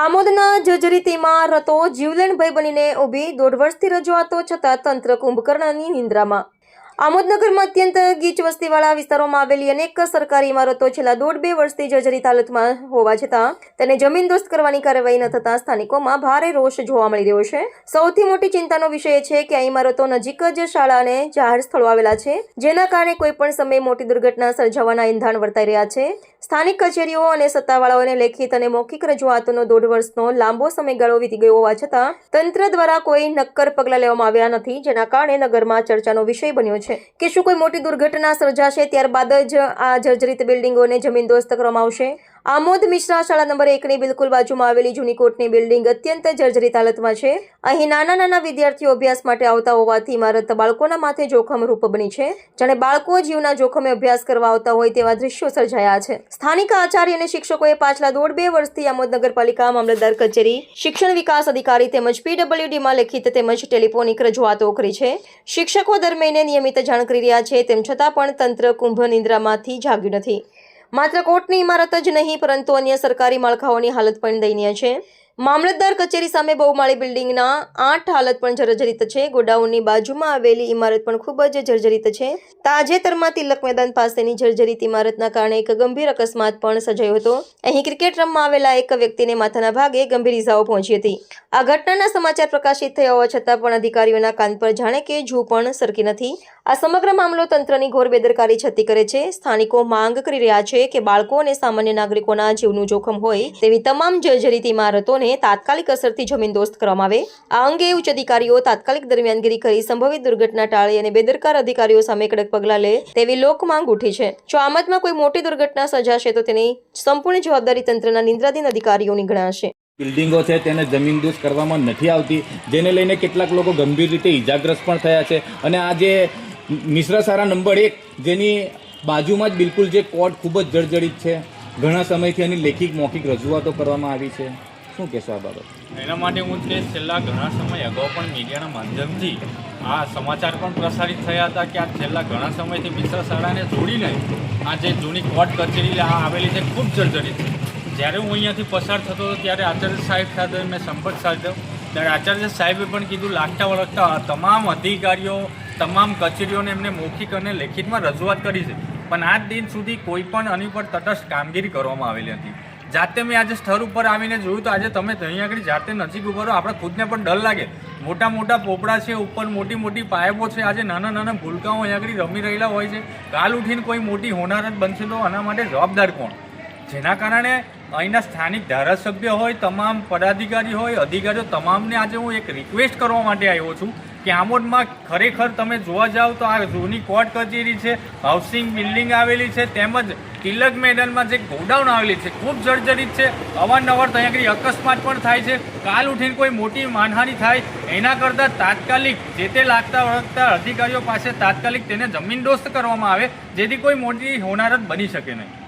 આમોદના જજરીતિમાં રતો જીવલેણ ભાઈ બનીને ઊભી દોઢ વર્ષથી રજૂઆતો છતાં તંત્ર કુંભકર્ણની નિંદ્રામાં. આમોદ નગરમાં અત્યંત ગીચ વસ્તીવાળા વિસ્તારોમાં આવેલી અનેક સરકારી ઇમારતો છેલ્લા દોઢ બે વર્ષથી જર્જરિત હાલતમાં હોવા છતાં તેને જમીનદોસ્ત કરવાની કાર્યવાહી ન થતાં સ્થાનિકોમાં ભારે રોષ જોવા મળી રહ્યો છે. સૌથી મોટી ચિંતાનો વિષય એ છે કે આ ઇમારતો નજીક જ શાળા અને જાહેર સ્થળો આવેલા છે, જેના કારણે કોઈ પણ સમયે મોટી દુર્ઘટના સર્જાવાના ઇંધાણ વર્તાઈ રહ્યા છે. સ્થાનિક કચેરીઓ અને સત્તાવાળાઓને લેખિત અને મૌખિક રજૂઆતોનો દોઢ વર્ષનો લાંબો સમયગાળો વીતી ગયો હોવા છતાં તંત્ર દ્વારા કોઈ નક્કર પગલાં લેવામાં આવ્યા નથી, જેના કારણે નગરમાં ચર્ચાનો વિષય બન્યો છે. કે શું કોઈ મોટી દુર્ઘટના સર્જાશે? ત્યારબાદ જ આ જર્જરિત બિલ્ડિંગોને જમીનદોસ્ત કરવામાં આવશે. આમોદ મિશ્રા શાળા નંબર એકની બિલકુલ બાજુમાં આવેલી જૂની કોટની બિલ્ડિંગ અત્યંત જર્જરિત હાલતમાં છે. અહીં નાના નાના વિદ્યાર્થીઓ અભ્યાસ માટે આવતા હોવાથી ઇમારત બાળકોના માથે જોખમ રૂપ બની છે. જાણે બાળકો જીવના જોખમે અભ્યાસ કરવા આવતા હોય તેવા દ્રશ્યો સર્જાયા છે. સ્થાનિક આચાર્ય અને શિક્ષકોએ પાછલા દોઢ બે વર્ષથી આમોદ નગરપાલિકા મામલતદાર કચેરી, શિક્ષણ વિકાસ અધિકારી તેમજ પીડબ્લ્યુડીમાં લેખિત તેમજ ટેલિફોનિક રજૂઆતો કરી છે. શિક્ષકો દરમિયાન નિયમિત જાણ કરી રહ્યા છે, તેમ છતાં પણ તંત્ર કુંભ નિંદ્રામાંથી જાગ્યું નથી. માત્ર કોર્ટની ઇમારત જ નહીં પરંતુ અન્ય સરકારી માળખાઓની હાલત પણ દયનીય છે. મામલતદાર કચેરી સામે બહુમાળી બિલ્ડિંગના આઠ હાલત પણ જર્જરિત છે. ગોડાઉનની બાજુમાં આવેલી ઇમારત પણ ખૂબ જ જર્જરિત છે. તાજેતરમાં તિલક મેદાન પાસેની જર્જરિત ઇમારતના કારણે એક ગંભીર અકસ્માત પણ સર્જાયો હતો. અહીં ક્રિકેટ રમવા આવેલા એક વ્યક્તિને માથાના ભાગે ગંભીર ઇજાઓ પહોંચી હતી. આ ઘટનાના સમાચાર પ્રકાશિત થયા હોવા છતાં પણ અધિકારીઓના કાન પર જાણે કે જૂ પણ સરકી નથી. આ સમગ્ર મામલો તંત્રની ઘોર બેદરકારી છતી કરે છે. સ્થાનિકો માંગ કરી રહ્યા છે કે બાળકો અને સામાન્ય નાગરિકોના જીવનું જોખમ હોય તેવી તમામ જર્જરિત ઇમારતોને તાત્કાલિક અસરથી જમીનદોસ્ત કરવામાં આવે. આ અંગે ઉચ્ચ અધિકારીઓ તાત્કાલિક દરમિયાનગીરી કરી સંભવિત દુર્ઘટના ટાળી અને બેદરકાર અધિકારીઓ સામે કડક પગલાં લે તેવી લોક માંગ ઉઠી છે. જો આમદમાં કોઈ મોટી દુર્ઘટના સર્જાશે તો તેની સંપૂર્ણ જવાબદારી તંત્રના નિંદ્રાધીન અધિકારીઓની ગણાશે. બિલ્ડિંગો છે તેને જમીનદોસ્ત કરવામાં નથી આવતી. જેને લઈને કેટલાક લોકો ગંભીર રીતે ઈજાગ્રસ્ત પણ થયા છે. અને આ જે મિશ્રા સારા નંબર એક, જેની બાજુમાં જ બિલકુલ જે કોર્ટ ખૂબ જ જર્જરિત છે. ઘણા સમયથી એની લેખિત મૌખિક રજૂઆતો કરવામાં આવી છે. શું કહેશો આ બાબત? એના માટે હું તે છેલ્લા ઘણા સમય અગાઉ પણ મીડિયાના માધ્યમથી આ સમાચાર પણ પ્રસારિત થયા હતા કે આ છેલ્લા ઘણા સમયથી મિશ્ર શાળાને જોડીને આ જે જૂની કોર્ટ કચેરી આવેલી છે ખૂબ જર્જરિત. છે જ્યારે હું અહીંયાથી પસાર થતો હતો ત્યારે આચાર્ય સાહેબ સાથે મેં સંપર્ક સાધ્યો. ત્યારે આચાર્ય સાહેબે પણ કીધું, લાગતા વળગતા તમામ અધિકારીઓ, તમામ કચેરીઓને એમને મૌખિક અને લેખિતમાં રજૂઆત કરી છે. પણ આજ દિન સુધી કોઈ પણ આની તટસ્થ કામગીરી કરવામાં આવેલી હતી. જાતે મેં આજે સ્થળ ઉપર આવીને જોયું તો આજે તમે અહીં આગળ જાતે નજીક ઊભો રહો, આપણે ખુદને પણ ડર લાગે. મોટા મોટા પોપડા છે, ઉપર મોટી મોટી પાયપો છે, આજે નાના નાના ભૂલકાઓ અહીં આગળ રમી રહેલા હોય છે. કાલ ઉઠીને કોઈ મોટી હોનારત બનશે તો આના માટે જવાબદાર કોણ? જેના કારણે અહીંના સ્થાનિક ધારાસભ્ય હોય, તમામ પદાધિકારી હોય, અધિકારીઓ, તમામને આજે હું એક રિક્વેસ્ટ કરવા માટે આવ્યો છું. કે ખરેખર તમે જોવા જાઓ તો આ જૂની કોર્ટ કચેરી છે, હાઉસિંગ બિલ્ડિંગ આવેલી છે, તેમજ તિલક મેદાનમાં જે ગોડાઉન આવેલી છે, ખૂબ જર્જરિત છે. અવારનવાર ત્યાં આગળ અકસ્માત પણ થાય છે. કાલ ઉઠીને કોઈ મોટી માનહાનિ થાય, એના કરતાં તાત્કાલિક જે તે લાગતા વળગતા અધિકારીઓ પાસે તાત્કાલિક તેને જમીનદોસ્ત કરવામાં આવે, જેથી કોઈ મોટી હોનારત બની શકે નહીં.